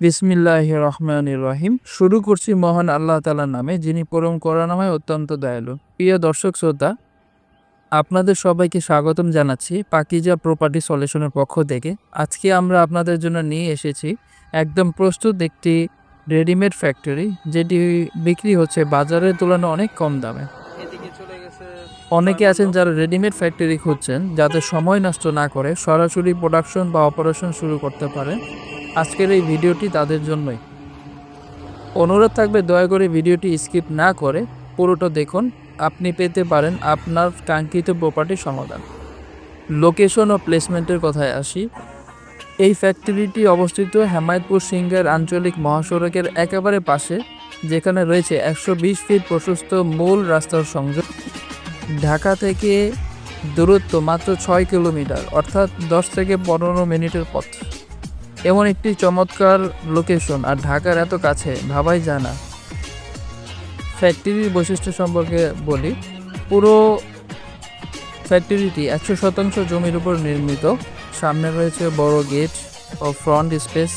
বিসমিল্লাহ রহমান রহিম। শুরু করছি মহান আল্লাহ তালার নামে যিনি পরম করুণাময় অত্যন্ত দয়ালু। প্রিয় দর্শক শ্রোতা আপনাদের সবাইকে স্বাগতম জানাচ্ছি পাকিজা প্রপার্টি সলিউশনের পক্ষ থেকে। আজকে আমরা আপনাদের জন্য নিয়ে এসেছি একদম প্রস্তুত একটি রেডিমেড ফ্যাক্টরি যেটি বিক্রি হচ্ছে বাজারের তুলনায় অনেক কম দামে। অনেকে আছেন যারা রেডিমেড ফ্যাক্টরি খুঁজছেন যাতে সময় নষ্ট না করে সরাসরি প্রোডাকশন বা অপারেশন শুরু করতে পারেন। আজকের এই ভিডিওটি তাদের জন্যই। অনুরোধ থাকবে, দয়া করে ভিডিওটি স্কিপ না করে পুরোটা দেখুন। আপনি পেতে পারেন আপনার কাঙ্ক্ষিত প্রপার্টির সমাধান। লোকেশন ও প্লেসমেন্টের কথায় আসি। এই ফ্যাক্টরিটি অবস্থিত হেমায়তপুর সিংহের আঞ্চলিক মহাসড়কের একেবারে পাশে, যেখানে রয়েছে একশো বিশ ফিট প্রশস্ত মূল রাস্তার সংযোগ। ঢাকা থেকে দূরত্ব মাত্র ছয় কিলোমিটার, অর্থাৎ দশ থেকে পনেরো মিনিটের পথ। এমন একটি চমৎকার লোকেশন আর ঢাকার এত কাছে, ভাবাই যায় না। ফ্যাক্টরির বৈশিষ্ট্য সম্পর্কে বলি, পুরো ফ্যাক্টরিটি একশো শতাংশ জমির উপর নির্মিত। সামনে রয়েছে বড় গেট ও ফ্রন্ট স্পেস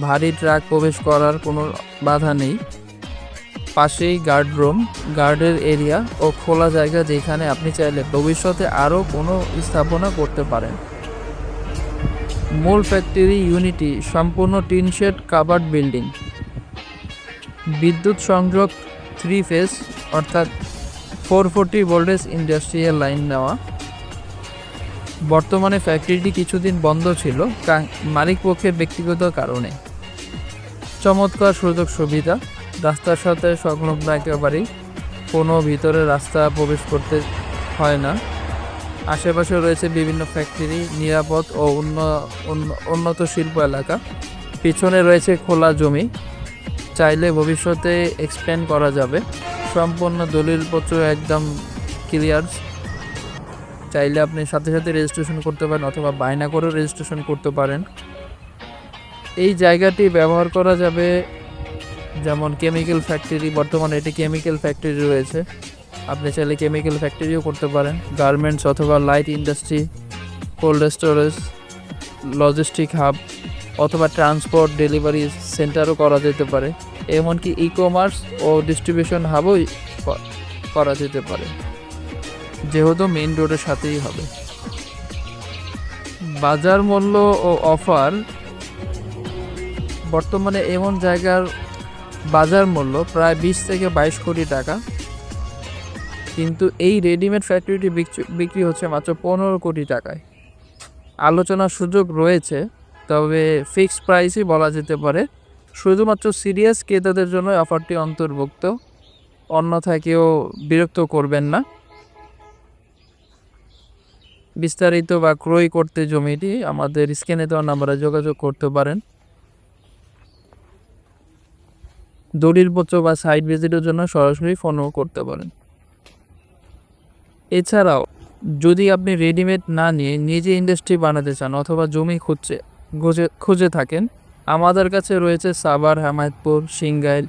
ভারী ট্রাক প্রবেশ করার কোনো বাধা নেই। পাশেই গার্ড রুম গার্ডের এরিয়া ও খোলা জায়গা যেখানে আপনি চাইলে ভবিষ্যতে আরও কোনো স্থাপনা করতে পারেন। মূল ফ্যাক্টরি ইউনিটি সম্পূর্ণ টিন শেড কাভার্ড বিল্ডিং। বিদ্যুৎ সংযোগ থ্রি ফেজ, অর্থাৎ four forty voltage industrial line নেওয়া। বর্তমানে ফ্যাক্টরিটি কিছুদিন বন্ধ ছিল মালিক পক্ষের ব্যক্তিগত কারণে। চমৎকার সুযোগ সুবিধা, রাস্তার সাথে সংলগ্ন একেবারেই, কোনো ভিতরে রাস্তা প্রবেশ করতে হয় না। আশেপাশে রয়েছে বিভিন্ন ফ্যাক্টরি নিরাপদ ও উন্ন- উন্ন- উন্নত শিল্প এলাকা। পিছনে রয়েছে খোলা জমি। চাইলে ভবিষ্যতে এক্সপ্যান্ড করা যাবে। সম্পূর্ণ দলিলপত্র একদম ক্লিয়ার চাইলে আপনি সাথে সাথে রেজিস্ট্রেশন করতে পারেন অথবা বায়না করেও রেজিস্ট্রেশন করতে পারেন। এই জায়গাটি ব্যবহার করা যাবে যেমন কেমিক্যাল ফ্যাক্টরি বর্তমানে এটি কেমিক্যাল ফ্যাক্টরি রয়েছে। আপনি চাইলে কেমিক্যাল ফ্যাক্টরিও করতে পারেন। গার্মেন্টস অথবা light industry cold storage logistic hub অথবা ট্রান্সপোর্ট ডেলিভারি সেন্টারও করা যেতে পারে। এমনকি ই কমার্স ও ডিস্ট্রিবিউশন হাবও করা যেতে পারে। যেহেতু মেইন রোডের সাথেই হবে। বাজার মূল্য ও অফার বর্তমানে এমন জায়গার বাজার মূল্য প্রায় বিশ থেকে বাইশ কোটি টাকা। কিন্তু এই রেডিমেড ফ্যাক্টরিটি বিক্রি- হচ্ছে মাত্র পনেরো কোটি টাকায়। আলোচনার সুযোগ রয়েছে, তবে ফিক্সড প্রাইসই বলা যেতে পারে। শুধুমাত্র সিরিয়াস ক্রেতাদের জন্য অফারটি অন্তর্ভুক্ত, অন্যথায় কেউ বিরক্ত করবেন না। বিস্তারিত বা ক্রয় করতে জমিটি আমাদের স্ক্যানে দেওয়া নাম্বারে যোগাযোগ করতে পারেন। দলিলপত্র বা সাইট ভিজিটের জন্য সরাসরি ফোনও করতে পারেন। এছাড়াও, যদি আপনি রেডিমেড না নিয়ে নিজে ইন্ডাস্ট্রি বানাতে চান অথবা জমি খুঁজছে, খুঁজে খুঁজে থাকেন, আমাদের কাছে রয়েছে সাভার, হামায়তপুর, সিঙ্গাইল,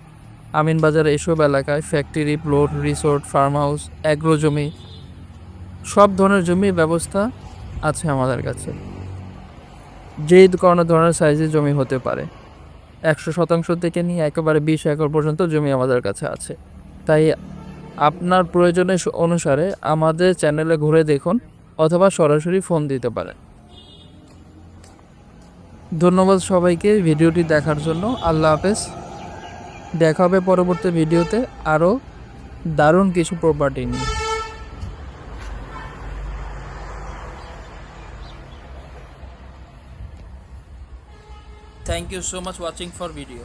আমিনবাজার এসব এলাকায় factory plot resort farm house agro জমি, সব ধরনের জমির ব্যবস্থা আছে আমাদের কাছে। যে কোনো ধরনের সাইজে জমি হতে পারে। একশো শতাংশ থেকে নিয়ে একেবারে বিশ একর পর্যন্ত জমি আমাদের কাছে আছে। তাই আপনার প্রয়োজনের স- অনুসারে আমাদের চ্যানেলে ঘুরে দেখুন অথবা সরাসরি ফোন দিতে পারেন। ধন্যবাদ সবাইকে ভিডিওটি দেখার জন্য। আল্লাহ হাফেজ। দেখা হবে পরবর্তী ভিডিওতে আরও দারুণ কিছু প্রপার্টি নিয়ে। Thank you so much watching for video